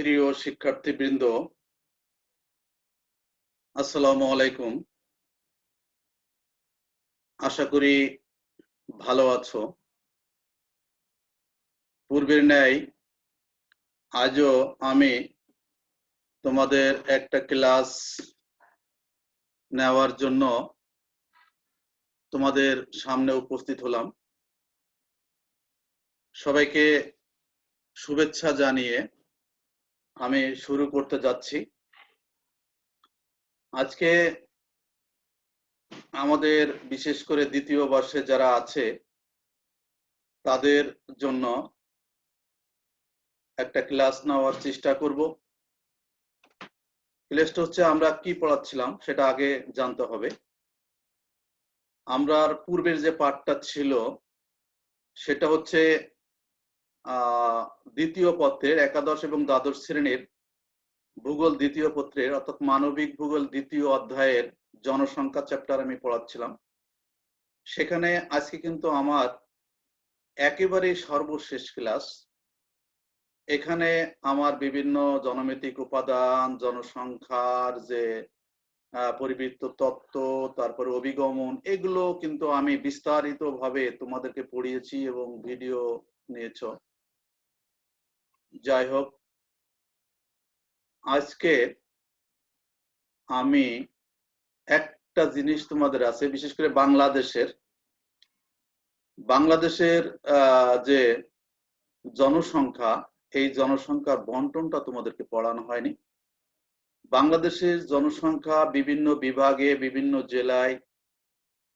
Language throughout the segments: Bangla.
প্রিয় শিক্ষার্থীবৃন্দ, আসসালামু আলাইকুম। আশা করি ভালো আছো। পূর্বের ন্যায় আজও আমি তোমাদের একটা ক্লাস নেওয়ার জন্য তোমাদের সামনে উপস্থিত হলাম। সবাইকে শুভেচ্ছা জানিয়ে আমি শুরু করতে যাচ্ছি। আজকে আমাদের বিশেষ করে দ্বিতীয় বর্ষে যারা আছে, তাদের জন্য একটা ক্লাস নেওয়ার চেষ্টা করব। ক্লাসটা হচ্ছে আমরা কি পড়াচ্ছিলাম সেটা আগে জানতে হবে। আমরা পূর্বের যে পাঠটা ছিল, সেটা হচ্ছে দ্বিতীয় পত্রের একাদশ এবং দ্বাদশ শ্রেণির ভূগোল দ্বিতীয় পত্রের, অর্থাৎ মানবিক ভূগোল দ্বিতীয় অধ্যায়ের জনসংখ্যা চ্যাপ্টার আমি পড়াচ্ছিলাম। সেখানে আজকে কিন্তু আমার একেবারেই সর্বশেষ ক্লাস এখানে আমার বিভিন্ন জনমিতিক উপাদান, জনসংখ্যার যে পরিবৃত্ত তত্ত্ব, তারপরে অভিগমন, এগুলো কিন্তু আমি বিস্তারিতভাবে তোমাদেরকে পড়িয়েছি এবং ভিডিও নিয়েছ। যাই হোক আজকে আমি একটা জিনিস তোমাদের আছে, বিশেষ করে বাংলাদেশের। বাংলাদেশের যে জনসংখ্যা, এই জনসংখ্যার বন্টনটা তোমাদেরকে পড়ানো হয়নি। বাংলাদেশের জনসংখ্যা বিভিন্ন বিভাগে, বিভিন্ন জেলায়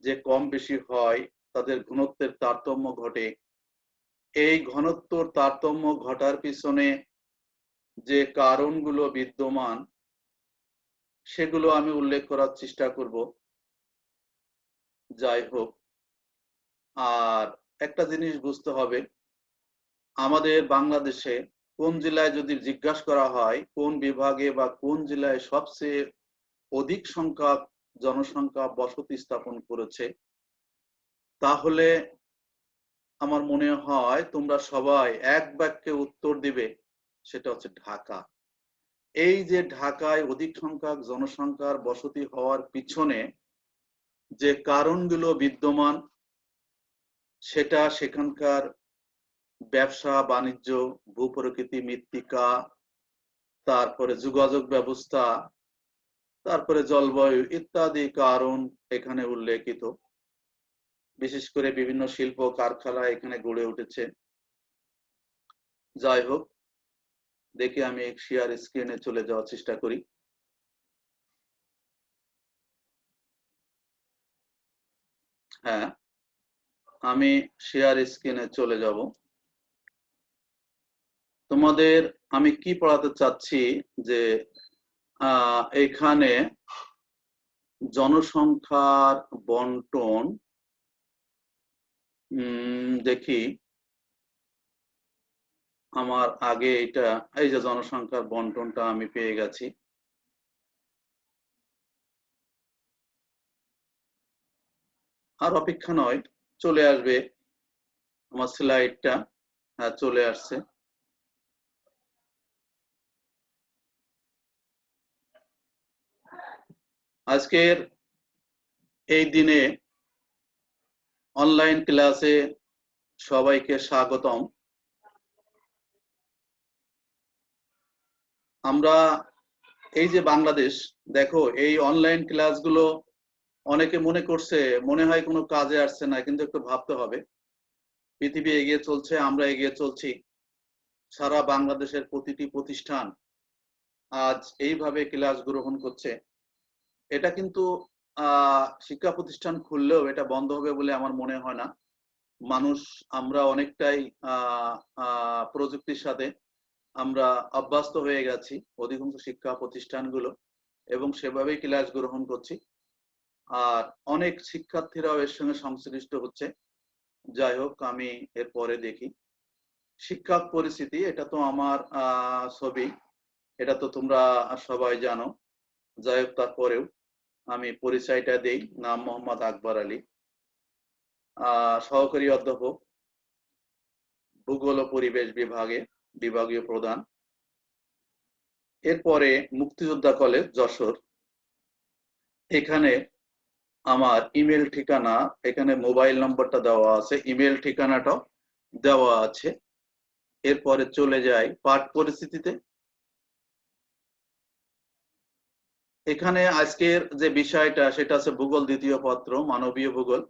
যে কম বেশি হয়, তাদের ঘনত্বের তারতম্য ঘটে। এই ঘনত্বর তারতম্য ঘটার পিছনে যে কারণগুলো বিদ্যমান, সেগুলো আমি উল্লেখ করার চেষ্টা করব। যাই হোক, আর একটা জিনিস বুঝতে হবে, আমাদের বাংলাদেশে কোন জেলায় যদি জিজ্ঞাসা করা হয়, কোন বিভাগে বা কোন জেলায় সবচেয়ে অধিক সংখ্যা জনসংখ্যা বসতি স্থাপন করেছে, তাহলে আমার মনে হয় তোমরা সবাই এক বাক্যে উত্তর দিবে, সেটা হচ্ছে ঢাকা। এই যে ঢাকায় অধিক সংখ্যক জনসংখ্যার বসতি হওয়ার পিছনে যে কারণগুলো বিদ্যমান, সেটা সেখানকার ব্যবসা, বাণিজ্য, ভূপ্রকৃতি, মৃত্তিকা, তারপরে যোগাযোগ ব্যবস্থা, তারপরে জলবায়ু ইত্যাদি কারণ এখানে উল্লেখিত। বিশেষ করে বিভিন্ন শিল্প কারখানা এখানে গড়ে উঠেছে। যাই হোক, দেখে আমি শেয়ার স্ক্রিনে চলে যাওয়ার চেষ্টা করি। হ্যাঁ আমি শেয়ার স্ক্রিনে চলে যাব। তোমাদের আমি কি পড়াতে চাচ্ছি যে এখানে জনসংখ্যার বন্টন দেখি। আমার আগে এটা, এই যে জনসংখ্যার বন্টনটা আমি পেয়ে গেছি। আর অপেক্ষা নয়, চলে আসবে। আমার স্লাইডটা হ্যাঁ চলে আসছে। আজকের এই দিনে অনলাইন ক্লাসে সবাইকে স্বাগতম। আমরা এই যে বাংলাদেশ, দেখো এই অনলাইন ক্লাসগুলো অনেকে মনে করছে, মনে হয় কোনো কাজে আসছে না, কিন্তু একটু ভাবতে হবে। পৃথিবী এগিয়ে চলছে, আমরা এগিয়ে চলছি। সারা বাংলাদেশের প্রতিটি প্রতিষ্ঠান আজ এইভাবে ক্লাস গ্রহণ করছে। এটা কিন্তু শিক্ষা প্রতিষ্ঠান খুললেও এটা বন্ধ হবে বলে আমার মনে হয় না। মানুষ, আমরা অনেকটাই প্রযুক্তির সাথে আমরা অভ্যস্ত হয়ে গেছি অধিকাংশ শিক্ষা প্রতিষ্ঠানগুলো এবং সেভাবেই ক্লাস গ্রহণ করছি। আর অনেক শিক্ষার্থীরাও এর সঙ্গে সংশ্লিষ্ট হচ্ছে। যাই হোক, আমি এর পরে দেখি। শিক্ষা পরিস্থিতি, এটা তো আমার ছবি। এটা তো তোমরা সবাই জানো। যাই হোক, তারপরেও আমি পরিচয়টা দেই, নাম মোহাম্মদ আকবর আলী। সহকারী অধ্যাপক, ভূগোল ও পরিবেশ বিভাগে বিভাগীয় প্রধান। এরপরে মুক্তিযোদ্ধা কলেজ, যশোর। এখানে আমার ইমেল ঠিকানা, এখানে মোবাইল নম্বরটা দেওয়া আছে, ইমেল ঠিকানাটাও দেওয়া আছে। এরপরে চলে যাই পাঠ পরিস্থিতিতে। এখানে আজকের যে বিষয়টা, সেটা আছে ভূগোল দ্বিতীয় পত্র, মানবীয় ভূগোল।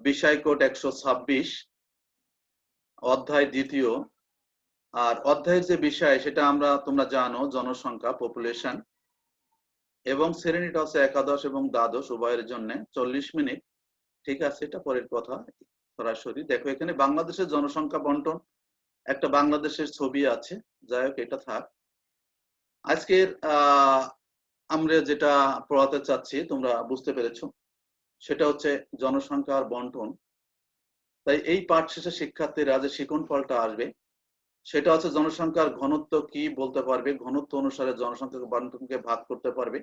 বিষয় কোড একশো ছাব্বিশ, অধ্যায় দ্বিতীয়। আর অধ্যায়ের যে বিষয়, সেটা আমরা, তোমরা জানো, জনসংখ্যা পপুলেশন এবং শ্রেণীটা হচ্ছে একাদশ এবং দ্বাদশ উভয়ের জন্য। চল্লিশ মিনিট, ঠিক আছে? এটা পরের কথা, সরাসরি। দেখো, এখানে বাংলাদেশের জনসংখ্যা বন্টন, একটা বাংলাদেশের ছবি আছে। যাই হোক, এটা থাক। আজকের, আহ আমরা যেটা পড়াতে চাচ্ছি, তোমরা বুঝতে পেরেছ, সেটা হচ্ছে জনসংখ্যার বন্টন। তাই এই পাঠ শেষে শিক্ষার্থীরা যে শিকন ফলটা আসবে, সেটা হচ্ছে জনসংখ্যার ঘনত্ব কি বলতে পারবে, ঘনত্ব অনুসারে জনসংখ্যা বন্টনকে ভাগ করতে পারবে।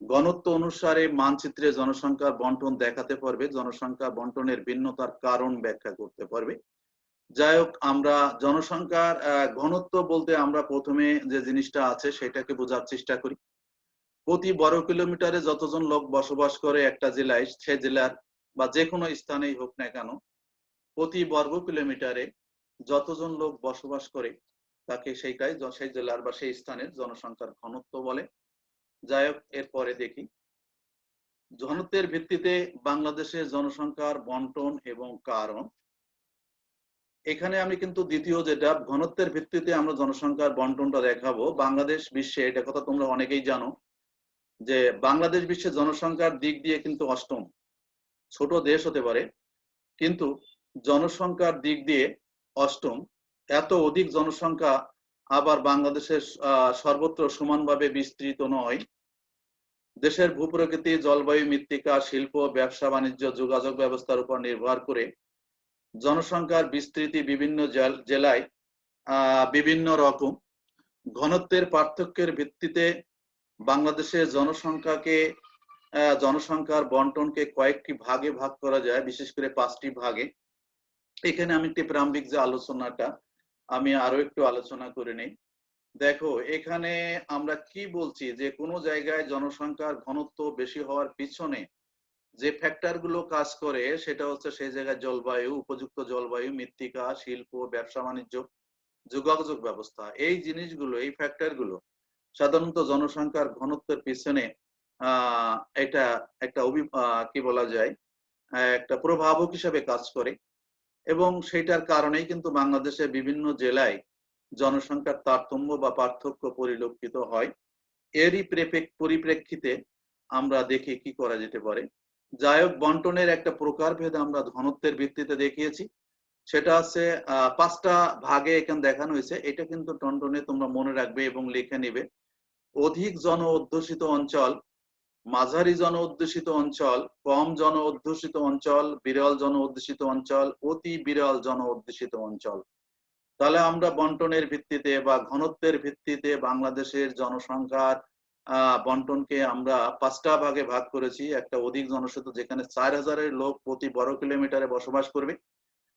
ঘনত্ব অনুসারে মানচিত্রে জনসংখ্যার বন্টন দেখাতে পারবে, জনসংখ্যা বন্টনের ভিন্নতার কারণ ব্যাখ্যা করতে পারবে। যাই হোক, আমরা জনসংখ্যার ঘনত্ব বলতে আমরা প্রথমে যে জিনিসটা আছে, সেটাকে বোঝার চেষ্টা করি। প্রতি বর্গ কিলোমিটারে যতজন লোক বসবাস করে একটা জেলায়, সে জেলার বা যে কোনো স্থানেই হোক না কেন, প্রতি বর্গ কিলোমিটারে যতজন লোক বসবাস করে, তাকে সেইটাই সেই জেলার বা সেই স্থানের জনসংখ্যার ঘনত্ব বলে। যাই হোক এরপরে দেখি। ঘনত্বের ভিত্তিতে বাংলাদেশের জনসংখ্যার বন্টন এবং কারণ। এখানে আমি কিন্তু দ্বিতীয় যেটা, ঘনত্বের ভিত্তিতে আমরা জনসংখ্যার বন্টনটা দেখাবো। বাংলাদেশ বিশ্বে, এটা কথা তোমরা অনেকেই জানো যে বাংলাদেশ বিশ্বের জনসংখ্যার দিক দিয়ে কিন্তু অষ্টম। ছোট দেশ হতে পারে, কিন্তু জনসংখ্যার দিক দিয়ে অষ্টম। এত অধিক জনসংখ্যা আবার বাংলাদেশের সর্বত্র সমানভাবে বিস্তৃত নয়। দেশের ভূপ্রকৃতি, জলবায়ু, মৃত্তিকা, শিল্প, ব্যবসা, বাণিজ্য, যোগাযোগ ব্যবস্থার উপর নির্ভর করে জনসংখ্যার বিস্তৃতি বিভিন্ন জেলায় বিভিন্ন রকম। ঘনত্বের পার্থক্যের ভিত্তিতে বাংলাদেশের জনসংখ্যাকে জনসংখ্যার বন্টনকে কয়েকটি ভাগে ভাগ করা যায়, বিশেষ করে পাঁচটি ভাগে। এখানে আমি একটি প্রারম্ভিক যে আলোচনাটা, আমি আরও একটু আলোচনা করে নেই। দেখো, এখানে আমরা কি বলছি যে, কোনো জায়গায় জনসংখ্যার ঘনত্ব বেশি হওয়ার পিছনে যে ফ্যাক্টরগুলো কাজ করে, সেটা হচ্ছে সেই জায়গায় জলবায়ু, উপযুক্ত জলবায়ু, মৃত্তিকা, শিল্প, ব্যবসা, বাণিজ্য, যোগাযোগ ব্যবস্থা। এই জিনিসগুলো, এই ফ্যাক্টরগুলো সাধারণত জনসংখ্যার ঘনত্বের পিছনে এটা একটা অভি কি বলা যায়, একটা প্রভাবক হিসাবে কাজ করে এবং সেটার কারণেই কিন্তু বাংলাদেশের বিভিন্ন জেলায় জনসংখ্যার তারতম্য বা পার্থক্য পরিলক্ষিত হয়। এরই পরিপ্রেক্ষিতে আমরা দেখি কি করা যেতে পারে। যাই হোক, বন্টনের একটা প্রকারভেদ আমরা ঘনত্বের ভিত্তিতে দেখিয়েছি। সেটা আছে পাঁচটা ভাগে এখানে দেখানো হয়েছে। এটা কিন্তু টন্টনে তোমরা মনে রাখবে এবং লিখে নিবে। অধিক জন অধ্যুষিত অঞ্চল, মাঝারি জন অধ্যুষিত অঞ্চল, কম জন অধ্যুষিত অঞ্চল, বিরল জন অধ্যুষিত অঞ্চল, অতি বিরল জন অধ্যুষিত অঞ্চল। তাহলে আমরা বন্টনের ভিত্তিতে বা ঘনত্বের ভিত্তিতে বাংলাদেশের জনসংখ্যার বন্টনকে আমরা পাঁচটা ভাগে ভাগ করেছি। একটা অধিক জনসূত যেখানে চার হাজারের লোক প্রতি বর্গ কিলোমিটারে বসবাস করবে।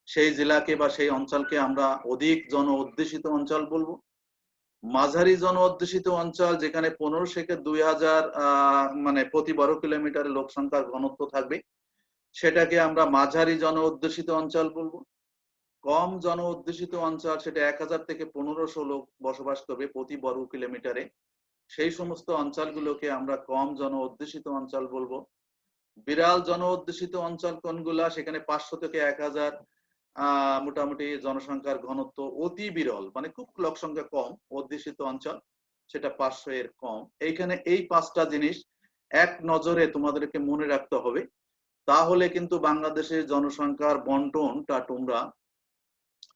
সেই জেলাকে বা সেই অঞ্চলকে আমরা অধিক জন অধ্যুষিত অঞ্চল বলব। মাঝারি জন অধ্যুষিত অঞ্চল যেখানে পনেরো থেকে দুই হাজার মানে প্রতি বর্গ কিলোমিটারে লোক সংখ্যার ঘনত্ব থাকবে, সেটাকে আমরা মাঝারি জন অধ্যুষিত অঞ্চল বলব। কম জন অধ্যুষিত অঞ্চল সেটা এক হাজার থেকে পনেরোশো লোক বসবাস করবে প্রতি বর্গ কিলোমিটারে। সেই সমস্ত অঞ্চলগুলোকে আমরা কম জন অধ্যুষিত অঞ্চল বলব। বিরাল জন অধ্যুষিত অঞ্চল কোনগুলা? সেখানে পাঁচশো থেকে এক হাজার মোটামুটি জনসংখ্যার ঘনত্ব অতি বিরল মানে খুব লোক সংখ্যা কম, অধ্যুষিত অঞ্চল, সেটা পাঁচশো এর কম। এইখানে এই পাঁচটা জিনিস এক নজরে তোমাদেরকে মনে রাখতে হবে। তাহলে কিন্তু বাংলাদেশের জনসংখ্যার বন্টনটা তোমরা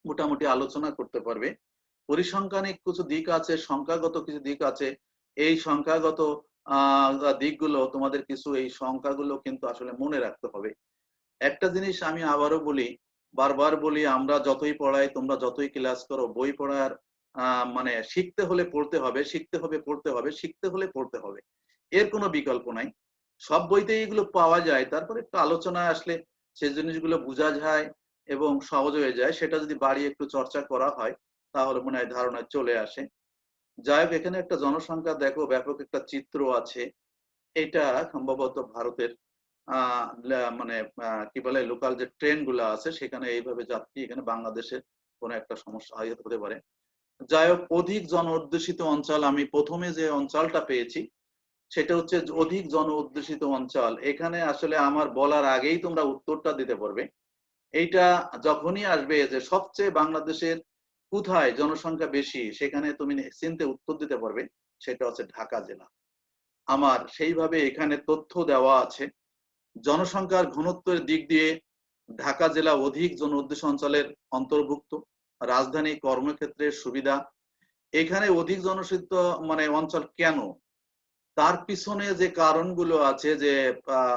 মোটামুটি আলোচনা করতে পারবে। পরিসংখ্যানিক কিছু দিক আছে, সংখ্যাগত কিছু দিক আছে। এই সংখ্যাগত দিকগুলো তোমাদের কিছু এই সংখ্যাগুলো কিন্তু আসলে মনে রাখতে হবে। একটা জিনিস আমি আবারও বলি বারবার বলি, আমরা যতই পড়াই, তোমরা যতই ক্লাস করো, বই পড়ার মানে শিখতে হলে পড়তে হবে, শিখতে হবে, পড়তে হবে, শিখতে হলে পড়তে হবে। এর কোনো বিকল্প নাই। সব বইতে এগুলো পাওয়া যায়, তারপরে একটু আলোচনা আসলে সেই জিনিসগুলো বোঝা যায় এবং সহজ হয়ে যায়। সেটা যদি বাড়ি একটু চর্চা করা হয়, তাহলে মনে হয় ধারণা চলে আসে। যাই হোক, এখানে একটা জনসংখ্যা দেখো, ব্যাপক একটা চিত্র আছে। এটা সম্ভবত ভারতের মানে কি বলে লোকাল যে ট্রেনগুলো আছে, সেখানে এইভাবে যাত্রী এখানে বাংলাদেশের কোনো একটা সমস্যা হতে পারে। যাই হোক, অধিক জন অধ্যুষিত অঞ্চল, আমি প্রথমে যে অঞ্চলটা পেয়েছি, সেটা হচ্ছে অধিক জন অধ্যুষিত অঞ্চল। এখানে আসলে আমার বলার আগেই তোমরা উত্তরটা দিতে পারবে। এইটা যখনই আসবে যে সবচেয়ে বাংলাদেশের কোথায় জনসংখ্যা বেশি, সেখানে তুমি চিনতে উত্তর দিতে পারবে, সেটা হচ্ছে ঢাকা জেলা। আমার সেইভাবে এখানে তথ্য দেওয়া আছে। জনসংখ্যার ঘনত্বের দিক দিয়ে ঢাকা জেলা অধিক জন অঞ্চলের অন্তর্ভুক্ত, রাজধানী কর্মক্ষেত্রের সুবিধা। এখানে অধিক জনসিদ্ধ মানে অঞ্চল কেন? তার পিছনে যে কারণগুলো আছে, যে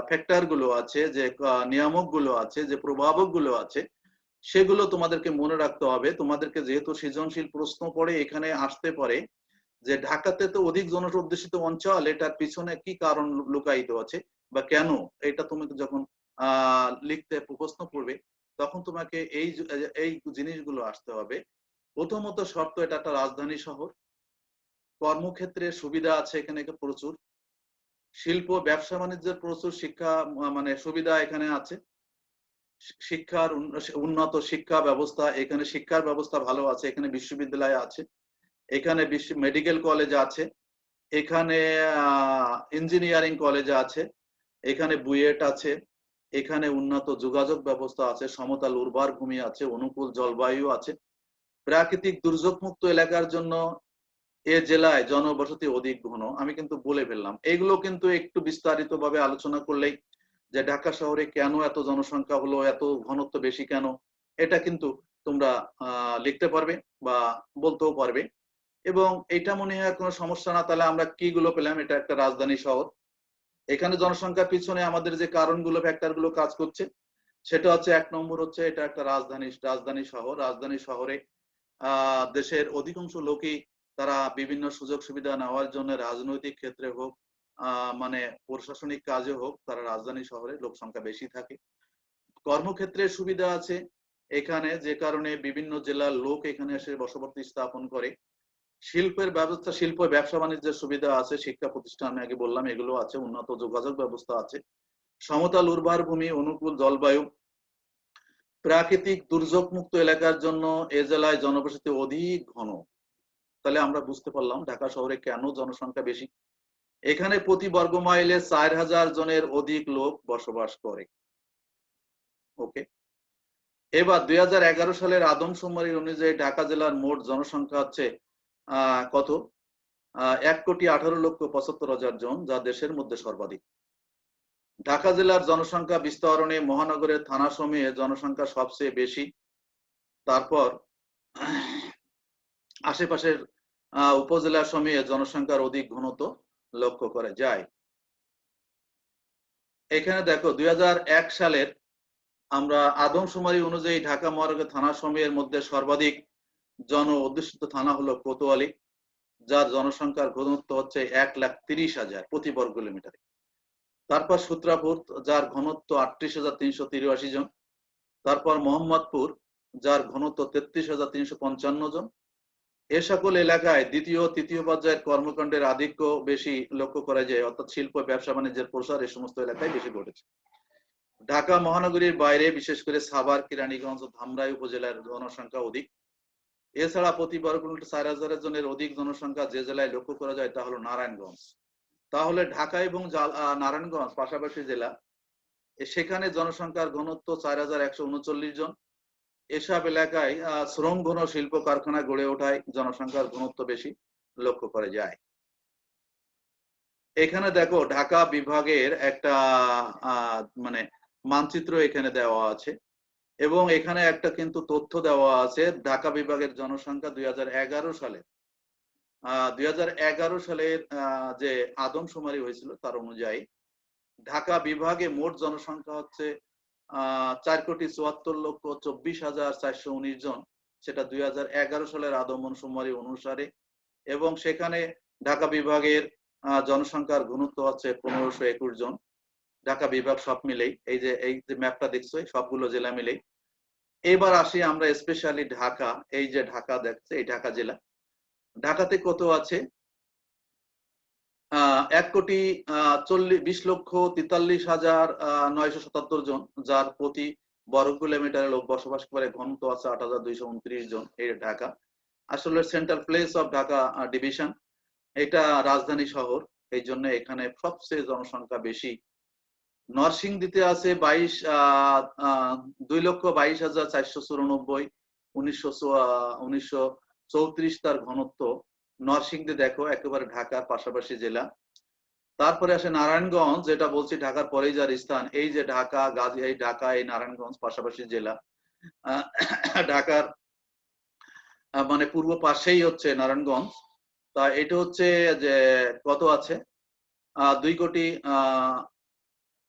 ফ্যাক্টরগুলো আছে, যে নিয়ামকগুলো আছে, যে প্রভাবকগুলো আছে, সেগুলো তোমাদেরকে মনে রাখতে হবে। তোমাদেরকে যেহেতু সৃজনশীল প্রশ্ন পড়ে, এখানে আসতে পারে যে ঢাকাতে তো অধিক জনসংখ্যিত অঞ্চল, এটার পিছনে কি কারণ লুকায়িত আছে? বা কেন এটা তুমি যখন লিখতে প্রশ্ন করবে, তখন তোমাকে এই এই জিনিসগুলো আসতে হবে। প্রথমত শর্ত, এটা একটা রাজধানী শহর। কর্মক্ষেত্রে সুবিধা আছে এখানে প্রচুর। শিল্প, ব্যবসা বাণিজ্যের প্রচুর শিক্ষা মানে সুবিধা এখানে আছে। শিক্ষার উন্ন- উন্নত শিক্ষা ব্যবস্থা, এখানে শিক্ষার ব্যবস্থা ভালো আছে, এখানে বিশ্ববিদ্যালয় আছে। এখানে বিশ্ব, মেডিকেল কলেজ আছে। এখানে ইঞ্জিনিয়ারিং কলেজ আছে। এখানে বুয়েট আছে, এখানে উন্নত যোগাযোগ ব্যবস্থা আছে, সমতল উর্বর ভূমি আছে, অনুকূল জলবায়ু আছে। প্রাকৃতিক দুর্যোগ মুক্ত এলাকার জন্য এ জেলায় জনবসতি অধিক ঘন, আমি কিন্তু বলে ফেললাম। এগুলো কিন্তু একটু বিস্তারিত ভাবে আলোচনা করলেই যে ঢাকা শহরে কেন এত জনসংখ্যা হলো, এত ঘনত্ব বেশি কেন, এটা কিন্তু তোমরা লিখতে পারবে বা বলতেও পারবে। এবং এটা মনে হয় কোনো সমস্যা না, তাহলে আমরা কি গুলো পেলাম, এটা একটা রাজধানী শহর। এখানে জনসংখ্যার পিছনে আমাদের যে কারণগুলো ফ্যাক্টরগুলো কাজ করছে, সেটা হচ্ছে এক নম্বর হচ্ছে এটা একটা রাজধানী রাজধানী শহর। রাজধানী শহরে দেশের অধিকাংশ লোকই তারা বিভিন্ন সুযোগ সুবিধা নেওয়ার জন্য রাজনৈতিক ক্ষেত্রে হোক মানে প্রশাসনিক কাজে হোক, তারা রাজধানী শহরে লোক সংখ্যা বেশি থাকে। কর্মক্ষেত্রে সুবিধা আছে। এখানে যে কারণে বিভিন্ন জেলার লোক এখানে এসে বসবাস স্থাপন করে। শিল্পের ব্যবস্থা, শিল্প, ব্যবসা, বাণিজ্যের সুবিধা আছে, শিক্ষা প্রতিষ্ঠান, আমি আগে বললাম, এগুলো আছে, উন্নত যোগাযোগ ব্যবস্থা আছে। সমতল উর্বর ভূমি, অনুকূল জলবায়ু, প্রাকৃতিক দুর্যোগ মুক্ত এলাকার জন্য এ জেলায় জনবসতি অধিক ঘন। তাহলে আমরা বুঝতে পারলাম, ঢাকা শহরে কেন জনসংখ্যা বেশি? এখানে প্রতি বর্গ মাইলে চার হাজার জনের অধিক লোক বসবাস করে। ওকে। এবার দু হাজার এগারো সালের আদম আদমশুমারি অনুযায়ী ঢাকা জেলার মোট জনসংখ্যা হচ্ছে কত? এক কোটি আঠারো লক্ষ পঁচাত্তর হাজার জন, যা দেশের মধ্যে সর্বাধিক। ঢাকা জেলার জনসংখ্যা বিস্তরণে মহানগরের থানা সমূহে জনসংখ্যা সবচেয়ে বেশি। তারপর আশেপাশের উপজেলা সমূহে জনসংখ্যার অধিক ঘনত্ব লক্ষ্য করা যায়। এখানে দেখো, দুই হাজার এক সালের আমরা আদমশুমারি অনুযায়ী ঢাকা মহানগর থানা সমূহের মধ্যে সর্বাধিক জন অধ্যুষিত থানা হলো কোতোয়ালি, যার জনসংখ্যার ঘনত্ব হচ্ছে এক লাখ তিরিশ হাজার প্রতি বর্গ কিলোমিটারে তারপর সূত্রাপুর, যার ঘনত্ব আটত্রিশ হাজার তিনশো তিরাশি জন। তারপর মোহাম্মদপুর, যার ঘনত্ব তেত্রিশ হাজার তিনশো পঞ্চান্ন জন। এ সকল এলাকায় দ্বিতীয় তৃতীয় পর্যায়ের কর্মকাণ্ডের আধিক্য বেশি লক্ষ্য করা যায়, অর্থাৎ শিল্প, ব্যবসা, বাণিজ্যের প্রসার এই সমস্ত এলাকায় বেশি ঘটেছে। ঢাকা মহানগরীর বাইরে, বিশেষ করে সাভার, কিরানীগঞ্জ ধামরাই উপজেলার জনসংখ্যা অধিক। এছাড়া প্রতি কিলোমিটার চার হাজারের জনের অধিক জনসংখ্যা যে জেলায় লক্ষ্য করা যায় তা হলো নারায়ণগঞ্জ। তাহলে ঢাকা এবং নারায়ণগঞ্জ পাশাপাশি জেলা সেখানে জনসংখ্যার ঘনত্ব চার হাজার একশো উনচল্লিশ জন। এসব এলাকায় শ্রম ঘন শিল্প কারখানা গড়ে ওঠায় জনসংখ্যার ঘনত্ব বেশি লক্ষ্য করা যায়। এখানে দেখো ঢাকা বিভাগের একটা মানে মানচিত্র এখানে দেওয়া আছে। এবং এখানে একটা কিন্তু তথ্য দেওয়া আছে, ঢাকা বিভাগের জনসংখ্যা দুই সালের দুই সালের যে আদমশুমারি হয়েছিল তার অনুযায়ী ঢাকা বিভাগে মোট জনসংখ্যা হচ্ছে, আহ, চার কোটি চুয়াত্তর লক্ষ চব্বিশ হাজার চারশো উনিশ জন। সেটা দুই হাজার এগারো সালের আদমন আদমশুমারি অনুসারে এবং সেখানে ঢাকা বিভাগের জনসংখ্যার ঘনত্ব হচ্ছে পনেরোশো একুশ জন। ঢাকা বিভাগ সব মিলেই, এই যে এই যে ম্যাপটা দেখছ সবগুলো জেলা মিলেই এবার আসি আমরা স্পেশালি ঢাকা এই যে ঢাকা দেখছে এই ঢাকা জেলা। ঢাকাতে কত আছে? আহ, এক কোটি আহ, চল্লিশ বিশ লক্ষ তেতাল্লিশ হাজার নয়শো সাতাত্তর জন যার প্রতি বর্গ কিলোমিটারে লোক বসবাস করে ঘনত্ব আছে আট হাজার দুইশো উনত্রিশ জন এই ঢাকা। আসলে central place of Dhaka division এটা রাজধানী শহর এই জন্য এখানে সবচেয়ে জনসংখ্যা বেশি। নরসিংদীতে আছে বাইশ দুই লক্ষ বাইশ হাজার চারশো চুরানব্বই উনিশশো উনিশশো চৌত্রিশ তার ঘনত্ব। নরসিংদী দেখো একেবারে ঢাকার পাশাপাশি জেলা। তারপরে আসে নারায়ণগঞ্জ যেটা বলছি ঢাকার পরেই যার স্থান। এই যে ঢাকা গাজী এই ঢাকা এই নারায়ণগঞ্জ পাশাপাশি জেলা। ঢাকার মানে পূর্ব পাশেই হচ্ছে নারায়ণগঞ্জ। তা এটা হচ্ছে যে কত আছে? দুই কোটি আহ,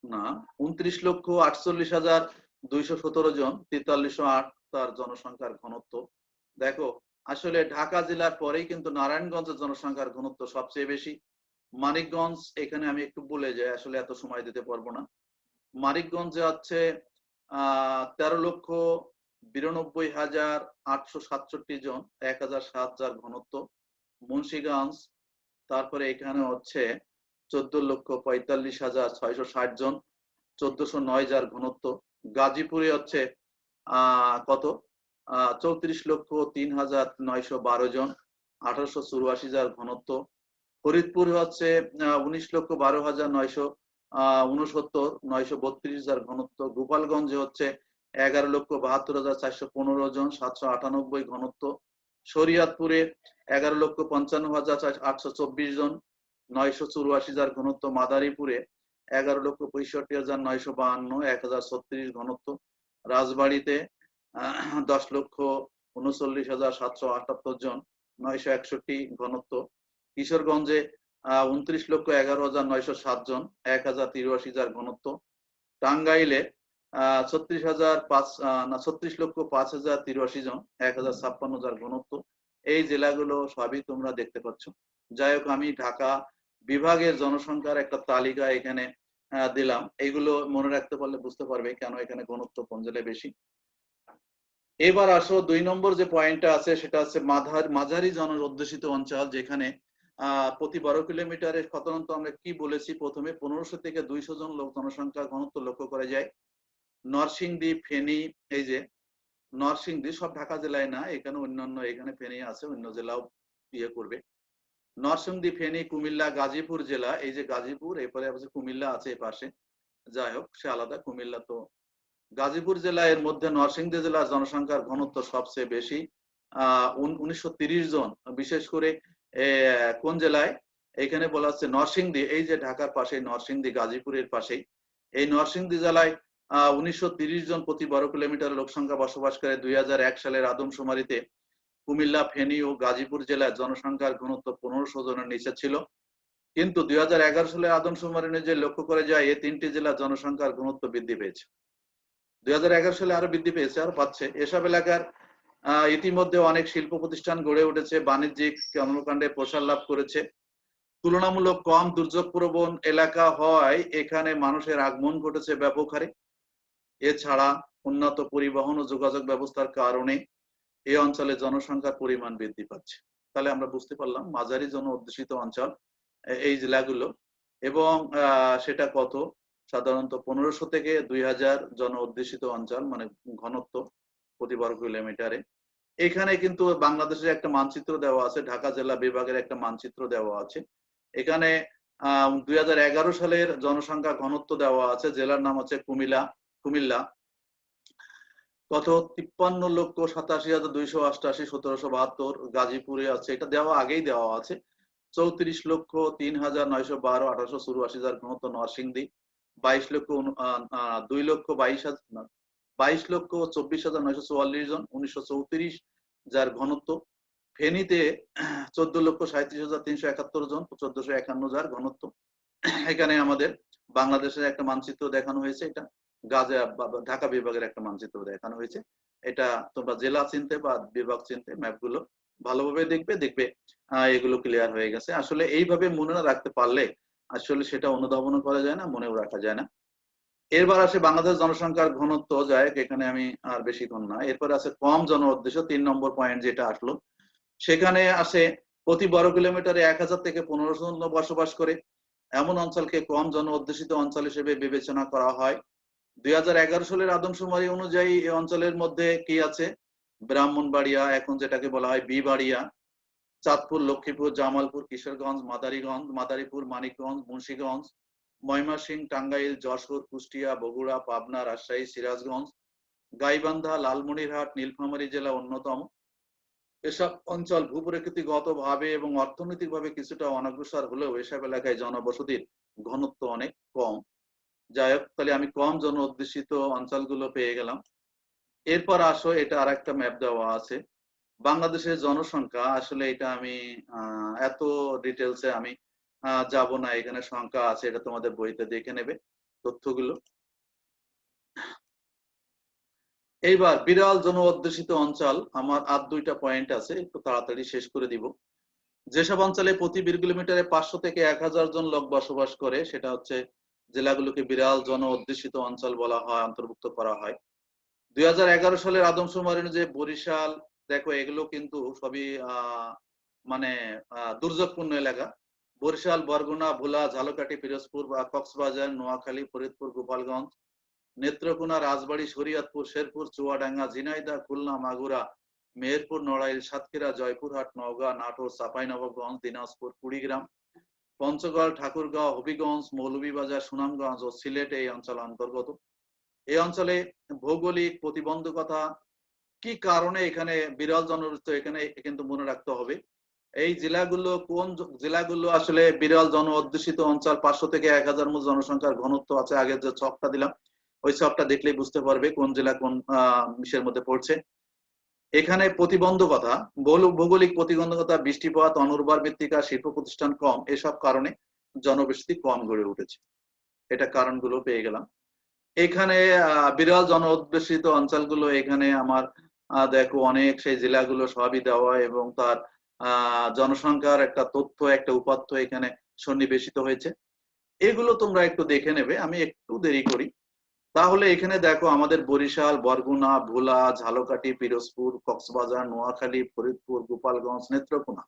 না, উনত্রিশ লক্ষ আটচল্লিশ হাজার দুইশো সতেরো জন, তেতাল্লিশশো আট তার জনসংখ্যার ঘনত্ব। দেখো, আসলে ঢাকা জেলার পরেই কিন্তু নারায়ণগঞ্জের জনসংখ্যার ঘনত্ব সবচেয়ে বেশি। মানিকগঞ্জ, এখানে আমি একটু বলে যাই, আসলে এত সময় দিতে পারব না। মানিকগঞ্জে হচ্ছে আহ তেরো লক্ষ বিরানব্বই হাজার আটশো সাতষট্টি জন, এক হাজার সাত হাজার ঘনত্ব। মুন্সিগঞ্জ, তারপরে এখানে হচ্ছে চোদ্দ লক্ষ পঁয়তাল্লিশ হাজার ছয়শো ষাট জন, চোদ্দশো নয় যার ঘনত্ব। গাজীপুরে হচ্ছে কত? চৌত্রিশ লক্ষ তিন হাজার নয়শো বারো জন, আঠারোশো চুরাশি যার ঘনত্ব। ফরিদপুর হচ্ছে উনিশ লক্ষ বারো হাজার নয়শো উনসত্তর নয়শো বত্রিশ হাজার ঘনত্ব। গোপালগঞ্জে হচ্ছে, এগারো লক্ষ বাহাত্তর হাজার চারশো পনেরো জন, সাতশো আটানব্বই ঘনত্ব। শরিয়াতপুরে এগারো লক্ষ পঞ্চান্ন হাজার আটশো চব্বিশ জন নয়শো চুরাশি হাজার ঘনত্ব মাদারীপুরে, এগারো লক্ষ পঁয়ষট্টি হাজার নয়শো বাহান্ন, এক হাজার ছত্রিশ ঘনত্ব। রাজবাড়িতে দশ লক্ষ উনচল্লিশ হাজার সাতশো আটাত্তর জন, নয়শো একষট্টি ঘনত্ব। কিশোরগঞ্জে উনত্রিশ লক্ষ এগারো হাজার নয়শো সাত জন, এক হাজার তিরাশি হাজার ঘনত্ব। টাঙ্গাইলে ছত্রিশ হাজার পাঁচ না, ছত্রিশ লক্ষ পাঁচ হাজার তিরাশি জন, এক হাজার ছাপ্পান্ন হাজার ঘনত্ব। এই জেলাগুলো সবই তোমরা দেখতে পাচ্ছ। যাই হোক, আমি ঢাকা বিভাগের জনসংখ্যার একটা তালিকা এখানে দিলাম। এগুলো মনে রাখতে পারলে বুঝতে পারবে কেন এখানে ঘনত্ব কোন জেলায় বেশি। এবার আসো, দুই নম্বর যে পয়েন্টটা আছে, সেটা হচ্ছে মাঝার জন অধ্যুষিত অঞ্চল, যেখানে প্রতি বারো কিলোমিটারে সাধারণত আমরা কি বলেছি? প্রথমে পনেরোশো থেকে দুইশো জন লোক জনসংখ্যা ঘনত্ব লক্ষ্য করা যায়। নরসিংদী, ফেনী, এই যে নরসিংদী সব ঢাকা জেলায় না, এখানে অন্যান্য, এখানে ফেনী আছে, অন্য জেলাও ইয়ে করবে। নরসিংদী, ফেনী, কুমিল্লা, গাজীপুর জেলা, এই যে গাজীপুর, এরপরে আছে কুমিল্লা আছে এ পাশে, যাই হোক, সে আলাদা, কুমিল্লা তো গাজীপুর জেলা, এর মধ্যে নরসিংদী জেলার জনসংখ্যার ঘনত্ব সবচেয়ে বেশি। আহ জন, বিশেষ করে কোন জেলায়? এখানে বলা হচ্ছে নরসিংদী, এই যে ঢাকার পাশে নরসিংদী, গাজীপুরের পাশেই। এই নরসিংদী জেলায়, আহ, উনিশশো জন প্রতি বারো কিলোমিটার লোক সংখ্যা বসবাস করে। দুই হাজার এক সালের আদমশুমারিতে কুমিল্লা, ফেনী ও গাজীপুর জেলায় জনসংখ্যার ঘনত্ব পনেরোশো জনের নিচে ছিল। কিন্তু দুই হাজার এগারো সালে আদমশুমারি অনুযায়ী লক্ষ্য করে যায় এই তিনটি জেলার জনসংখ্যার ঘনত্ব বৃদ্ধি পেয়েছে। দুই হাজার এগারো সালে আরও বৃদ্ধি পেয়েছে, আর পাচ্ছে। এসব এলাকার ইতিমধ্যে অনেক শিল্প প্রতিষ্ঠান গড়ে উঠেছে, বাণিজ্যিক কর্মকাণ্ডে প্রসার লাভ করেছে। তুলনামূলক কম দুর্যোগ প্রবণ এলাকা হয় এখানে মানুষের আগমন ঘটেছে ব্যাপক হারে। এছাড়া উন্নত পরিবহন ও যোগাযোগ ব্যবস্থার কারণে এই অঞ্চলে জনসংখ্যার পরিমাণ বৃদ্ধি পাচ্ছে। তাহলে আমরা বুঝতে পারলাম মাঝারি জন অধ্যুষিত অঞ্চল এই জেলাগুলো এবং সেটা কত? সাধারণত পনেরোশো থেকে দুই হাজার জন অধ্যুষিত অঞ্চল মানে ঘনত্ব প্রতি বর্গ কিলোমিটারে। এখানে কিন্তু বাংলাদেশের একটা মানচিত্র দেওয়া আছে, ঢাকা জেলা বিভাগের একটা মানচিত্র দেওয়া আছে। এখানে আহ দুই হাজার এগারো সালের জনসংখ্যা ঘনত্ব দেওয়া আছে, জেলার নাম হচ্ছে কুমিল্লা কুমিল্লা। কত? তিপ্পান্ন লক্ষ সাতাশি হাজার দুইশো অষ্টাশি সতেরোশো বাহাত্তর, গাজীপুরে আছে। এটা দেওয়া আগেই দেওয়া আছে। চৌত্রিশ লক্ষ তিন হাজার নয়শো বারো, আঠারোশো চুরাশি হাজার ঘনত্ব নরসিংদী। বাইশ লক্ষ দুই লক্ষ বাইশ হাজার বাইশ লক্ষ চব্বিশ হাজার নয়শো চুয়াল্লিশ জন, উনিশশো চৌত্রিশ যার ঘনত্ব। ফেনীতে চোদ্দ লক্ষ সাঁত্রিশ হাজার তিনশো একাত্তর জন, চোদ্দশো একান্ন যার ঘনত্ব। এখানে আমাদের বাংলাদেশের একটা মানচিত্র দেখানো হয়েছে এটা। গাজা ঢাকা বিভাগের একটা মানচিত্র দেখানো হয়েছে। এটা তোমরা জেলা চিনতে বা বিভাগ চিনতে ম্যাপগুলো ভালোভাবে দেখবে দেখবে এগুলো ক্লিয়ার হয়ে গেছে। আসলে এইভাবে মনে না রাখতে পারলে আসলে সেটা অনুধাবন করা যায় না, মনেও রাখা যায় না। এরপর আসে বাংলাদেশ জনসংখ্যার ঘনত্ব যায় এখানে আমি আর বেশি বেশিক্ষণ না। এরপর আছে কম জন উদ্দেশ্য তিন নম্বর পয়েন্ট যেটা আসলো। সেখানে আসে প্রতি বর্গ কিলোমিটারে এক হাজার থেকে পনেরোশো বসবাস করে। এমন অঞ্চলকে কম জন অধ্যুষিত অঞ্চল হিসেবে বিবেচনা করা হয়। দুই হাজার এগারো সালের আদমশুমারি অনুযায়ী এই অঞ্চলের মধ্যে কি আছে? ব্রাহ্মণবাড়িয়া, এখন যেটাকে বলা হয় বিবাড়িয়া, চাঁদপুর, লক্ষ্মীপুর, জামালপুর, কিশোরগঞ্জ, মাদারীগঞ্জ, মাদারীপুর, মানিকগঞ্জ, মুন্সীগঞ্জ ময়মাসিং টাঙ্গাইল, যশোর, কুষ্টিয়া, বগুড়া, পাবনা, রাজশাহী, সিরাজগঞ্জ, গাইবান্ধা, লালমনিরহাট, নীলফামারী জেলা অন্যতম। এসব অঞ্চল ভূপ্রকৃতিগত ভাবে এবং অর্থনৈতিকভাবে কিছুটা অনগ্রসর হলেও এসব এলাকায় জনবসতির ঘনত্ব অনেক কম। যাই হোক, তাহলে আমি কম জন অধ্যুষিত অঞ্চলগুলো পেয়ে গেলাম। এরপর আসো, এটা আর একটা ম্যাপ দেওয়া আছে। বাংলাদেশের জনসংখ্যা, আসলে এটা আমি এত ডিটেলসে আমি যাব না, এখানে সংখ্যা আছে, এটা তোমাদের বইতে দেখে নেবে তথ্যগুলো। এইবার, বিরল জন অধ্যুষিত অঞ্চল, আমার আর দুইটা পয়েন্ট আছে, একটু তাড়াতাড়ি শেষ করে দিব। যেসব অঞ্চলে প্রতি বর্গ কিলোমিটারে পাঁচশো থেকে এক হাজার জন লোক বসবাস করে, সেটা হচ্ছে জেলাগুলোকে বিরল জন অধ্যুষিত অঞ্চল বলা হয়, অন্তর্ভুক্ত করা হয়। দুই হাজার এগারো সালের আদমশুমারি অনুযায়ী বরিশাল, দেখো এগুলো কিন্তু সবই মানে দুর্যোগপূর্ণ এলাকা। বরিশাল, বরগুনা, ভোলা, ঝালকাঠি, পিরোজপুর বা কক্সবাজার, নোয়াখালী, ফরিদপুর, গোপালগঞ্জ, নেত্রকোনা, রাজবাড়ী, শরীয়তপুর, শেরপুর, চুয়াডাঙ্গা, ঝিনাইদহ, খুলনা, মাগুরা, মেহেরপুর, নড়াইল, সাতক্ষীরা, জয়পুরহাট, নওগাঁ, নাটোর, চাঁপাইনবাবগঞ্জ, দিনাজপুর, কুড়িগ্রাম পঞ্চগড়, ঠাকুরগাঁও, হবিগঞ্জ, মৌলভীবাজার, সুনামগঞ্জ ও সিলেট এই অঞ্চল অন্তর্গত। এই অঞ্চলে ভৌগোলিক প্রতিবন্ধকতা কি কারণে এখানে বিরল জনরুষ্ট এখানে কিন্তু মনে রাখতে হবে। এই জেলাগুলো কোন জেলাগুলো আসলে বিরল জন অধ্যুষিত অঞ্চল? পাঁচশো থেকে এক হাজার মতো জনসংখ্যার ঘনত্ব আছে। আগের যে ছকটা দিলাম, ওই ছকটা দেখলেই বুঝতে পারবে কোন জেলা কোন, আহ ইসের মধ্যে পড়ছে। এখানে প্রতিবন্ধকতা ভৌগোলিক প্রতিবন্ধকতা, বৃষ্টিপাত, অনুর্বর মৃত্তিকা শিল্প প্রতিষ্ঠান কম, এসব কারণে জনবসতি কম গড়ে উঠেছে। এটা কারণগুলো পেয়ে গেলাম। এখানে বিরল জন অঞ্চলগুলো, এখানে আমার দেখো অনেক সেই জেলাগুলো সবই দেওয়া এবং তার জনসংখ্যার একটা তথ্য, একটা উপাত্ত এখানে সন্নিবেশিত হয়েছে। এগুলো তোমরা একটু দেখে নেবে, আমি একটু দেরি করি। তাহলে এখানে দেখো আমাদের বরিশাল, বরগুনা, ভোলা, ঝালকাঠি, পিরোজপুর, কক্সবাজার, নোয়াখালী, ফরিদপুর, গোপালগঞ্জ, নেত্রকোনা।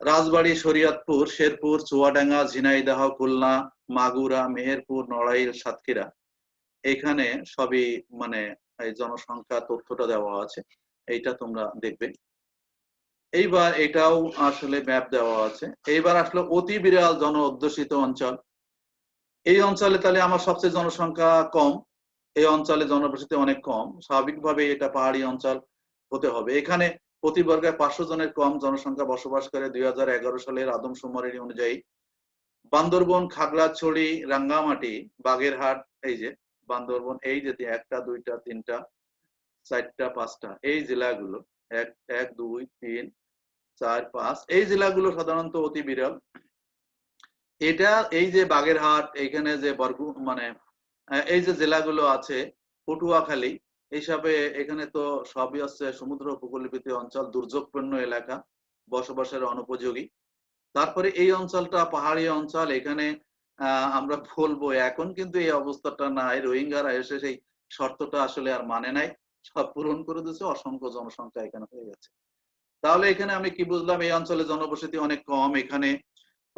রাজবাড়ী, শরীয়তপুর, শেরপুর, চুয়াডাঙ্গা, ঝিনাইদহ, খুলনা, মাগুরা, মেহেরপুর, নড়াইল, সাতক্ষীরা। এখানে সবই মানে এই জনসংখ্যা তথ্যটা দেওয়া আছে, এইটা তোমরা দেখবে। এইবার এটাও আসলে ম্যাপ দেওয়া আছে। এইবার আসলে অতি বিরাল জন অধ্যুষিত অঞ্চল। এই অঞ্চলে তাহলে আমার সবচেয়ে জনসংখ্যা কম, এই অঞ্চলে জনবসতি অনেক কম, স্বাভাবিকভাবে এটা পাহাড়ি অঞ্চল হতে হবে। এখানে প্রতি বর্গে পাঁচশো জনের কম জনসংখ্যা বসবাস করে দুই হাজার এগারো সালের আদমশুমারি অনুযায়ী। বান্দরবন খাগড়াছড়ি রাঙ্গামাটি, বাগেরহাট, এই যে বান্দরবন, এই যে একটা, দুইটা, তিনটা, চারটা, পাঁচটা, এই জেলাগুলো, এক এক, দুই, তিন, চার, পাঁচ, এই জেলাগুলো সাধারণত অতি বিরল। এটা এই যে বাগেরহাট এখানে যে বরগু মানে এই যে জেলাগুলো আছে, পটুয়াখালী হিসাবে এখানে তো সবই হচ্ছে সমুদ্র উপকূলবর্তী অঞ্চল, দুর্যোগপূর্ণ এলাকা, বসবাসের অনুপযোগী। তারপরে এই অঞ্চলটা পাহাড়ি অঞ্চল, এখানে আমরা বলব এখন কিন্তু এই অবস্থাটা নাই, রোহিঙ্গারা এসে সেই শর্তটা আসলে আর মানে নাই, সব পূরণ করে দিচ্ছে অসংখ্য জনসংখ্যা এখানে হয়ে গেছে। তাহলে এখানে আমি কি বুঝলাম, এই অঞ্চলে জনবসতি অনেক কম, এখানে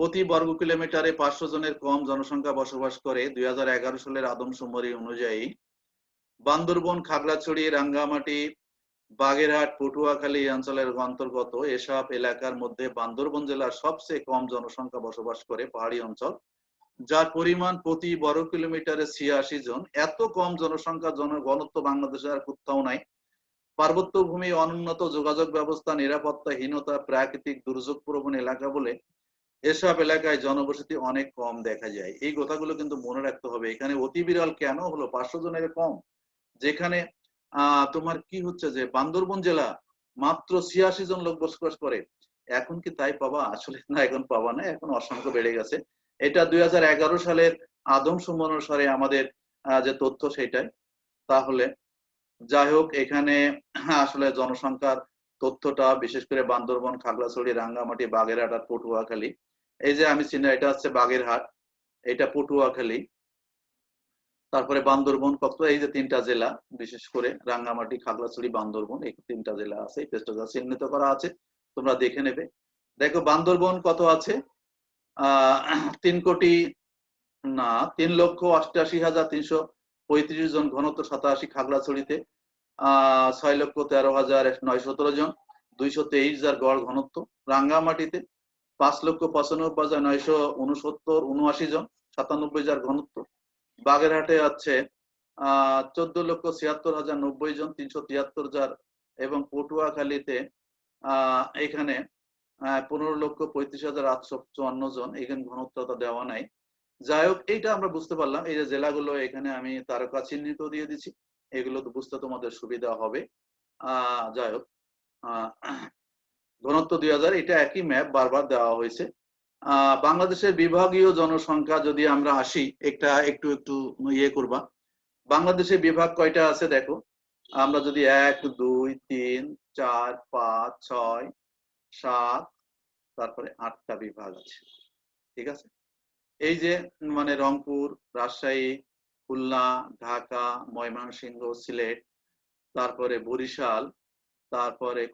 প্রতি বর্গ কিলোমিটারে পাঁচশো জনের কম জনসংখ্যা বসবাস করে দুই সালের আদমশুমারি অনুযায়ী বান্দরবন, খাগড়াছড়ি, রাঙ্গামাটি, বাগেরহাট, পটুয়াখালী অঞ্চলের অন্তর্গত এসব এলাকার মধ্যে বান্দরবন জেলার সবচেয়ে কম জনসংখ্যা বসবাস করে পাহাড়ি অঞ্চল। যার পরিমাণ প্রতি বর্গ কিলোমিটারে ছিয়াশি জন। এত কম জনসংখ্যা জন ঘনত্ব বাংলাদেশে আর কোথাও নাই। পার্বত্য ভূমি অনুন্নত যোগাযোগ ব্যবস্থা, নিরাপত্তাহীনতা, প্রাকৃতিক দুর্যোগ প্রবণ এলাকা বলে এসব এলাকায় জনবসতি অনেক কম দেখা যায়। এই কথাগুলো কিন্তু মনে রাখতে হবে। এখানে অতি বিরল কেন হলো? পাঁচশো জনের কম। যেখানে তোমার কি হচ্ছে যে, বান্দরবন জেলা মাত্র ছিয়াশি জন লোক বসবাস করে। এখন কি তাই পাবা? আসলে না, এখন পাবা না। এখন অসংখ্য বেড়ে গেছে। এটা দুই হাজার এগারো সালের আদমশুমারি অনুসারে আমাদের যে তথ্য সেটাই তাহলে যাই হোক, এখানে আসলে জনসংখ্যার তথ্যটা, বিশেষ করে বান্দরবন, খাগড়াছড়ি, রাঙ্গামাটি, বাগেরহাট আর পটুয়াখালী এই যে আমি চিনি এটা হচ্ছে বাগেরহাট, এটা পটুয়াখালী, তারপরে বান্দরবন কত এই যে তিনটা জেলা, বিশেষ করে রাঙ্গামাটি, খাগড়াছড়ি, বান্দরবন, এই তিনটা জেলা আছে চিহ্নিত করা আছে, তোমরা দেখে নেবে। দেখো, বান্দরবন কত আছে? তিন কোটি, না, তিন লক্ষ অষ্টাশি হাজার তিনশো পঁয়ত্রিশ জন, ঘনত্ব সাতাশি খাগড়াছড়িতে, আহ, ছয় লক্ষ তেরো হাজার নয় সতেরো জন, দুইশো তেইশ হাজার গড় ঘনত্ব। রাঙ্গামাটিতে পাঁচ লক্ষ পঁচানব্বই হাজার নয়শো উনসত্তর উনআশি জন, সাতানব্বই হাজার ঘনত্ব। বাগেরহাটে আছে আহ চোদ্দ লক্ষ ছিয়াত্তর হাজার নব্বই জন, তিনশো তিয়াত্তর হাজার এবং পটুয়াখালীতে আহ এখানে পনেরো লক্ষ পঁয়ত্রিশ হাজার আটশো চুয়ান্ন জন, এখানে ঘনত্বটা দেওয়া নাই। যাই হোক, এইটা আমরা বুঝতে পারলাম, এই যে জেলাগুলো, এখানে আমি তারকা চিহ্নিত দিয়ে দিচ্ছি এগুলো তো বুঝতে তোমাদের সুবিধা হবে। আহ যাই হোক আহ ঘনত্ব দুই হাজার, এটা একই ম্যাপ বারবার দেওয়া হয়েছে। বাংলাদেশের বিভাগীয় জনসংখ্যা যদি আমরা আসি, একটা একটু একটু ইয়ে করবা। বাংলাদেশে বিভাগ কয়টা আছে দেখো? আমরা যদি এক, দুই, তিন, চার, পাঁচ, ছয়, সাত, তারপরে আটটা বিভাগ আছে। ঠিক আছে? এই যে মানে রংপুর, রাজশাহী, খুলনা, ঢাকা, ময়মনসিংহ, সিলেট, তারপরে বরিশাল তারপরে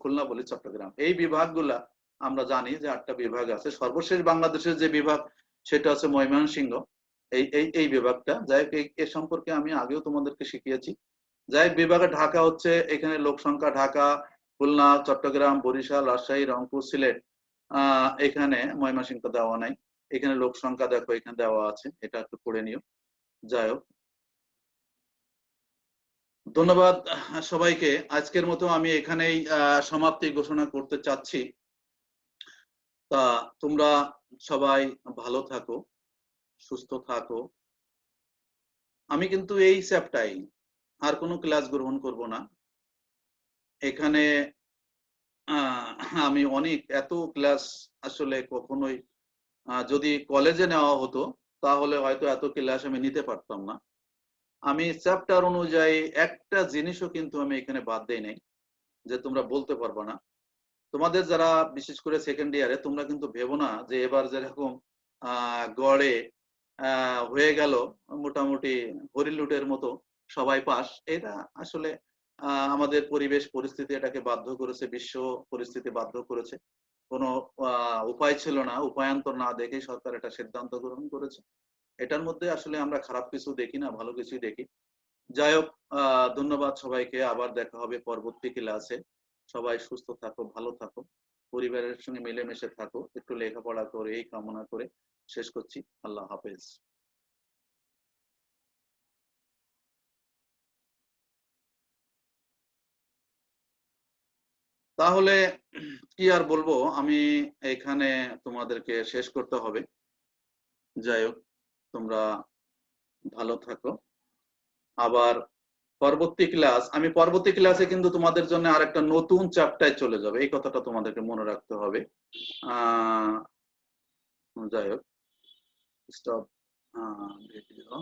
খুলনা বলি চট্টগ্রাম। এই বিভাগগুলা আমরা জানি যে আটটা বিভাগ আছে। সর্বশেষ বাংলাদেশের যে বিভাগ, সেটা হচ্ছে ময়মনসিংহ। এই এই এই বিভাগটা। যাই হোক এ সম্পর্কে আমি আগেও তোমাদেরকে শিখিয়েছি। যাই হোক, বিভাগে ঢাকা হচ্ছে, এখানে লোক সংখ্যা ঢাকা, খুলনা, চট্টগ্রাম, বরিশাল, রাজশাহী, রংপুর, সিলেট, আহ, এখানে ময়মনসিংহ দেওয়া নাই। এখানে লোক সংখ্যা দেখো, এখানে দেওয়া আছে। এটা একটু পড়ে নিও। যাই হোক ধন্যবাদ সবাইকে। আজকের মতো আমি এখানেই সমাপ্তি ঘোষণা করতে চাচ্ছি। তা তোমরা সবাই ভালো থাকো, সুস্থ থাকো। আমি কিন্তু এই স্যাপটাই আর কোনো ক্লাস গ্রহণ করব না। এখানে আমি অনেক, এত ক্লাস আসলে কখনোই যদি কলেজে নেওয়া হতো, তাহলে হয়তো এত ক্লাস আমি নিতে পারতাম না। আমি চ্যাপ্টার অনুযায়ী একটা জিনিসও কিন্তু আমি এখানে বাদ দেই নাই, যে তোমরা বলতে পারবে না। তোমাদের যারা, বিশেষ করে সেকেন্ড ইয়ারে তোমরা কিন্তু ভেবো না যে এবার যেরকম গড়ে হয়ে গেল মোটামুটি হরিলুটের মতো সবাই পাস, এটা আসলে আমাদের পরিবেশ পরিস্থিতি এটাকে বাধ্য করেছে, বিশ্ব পরিস্থিতি বাধ্য করেছে। কোনো উপায় ছিল না, উপায়ান্তর না দেখেই সরকার এটা সিদ্ধান্ত গ্রহণ করেছে। এটার মধ্যে আসলে আমরা খারাপ কিছু দেখি না, ভালো কিছুই দেখি। যাই হোক ধন্যবাদ সবাইকে। আবার দেখা হবে পরবর্তী ক্লাসে। সবাই সুস্থ থাকো, ভালো থাকো। পরিবারের সঙ্গে মিলেমিশে থাকো। একটু লেখাপড়া করে, এই কামনা করে শেষ করছি। আল্লাহ হাফেজ। তাহলে কি আর বলব? আমি এখানে তোমাদেরকে শেষ করতে হবে। যাই হোক তোমরা ভালো থাকো। আবার পরবর্তী ক্লাস আমি পরবর্তী ক্লাসে কিন্তু তোমাদের জন্য আরেকটা নতুন চ্যাপ্টার চলে যাবে। এই কথাটা তোমাদেরকে মনে রাখতে হবে। আহ, যাই হোক স্টপ ভিডিও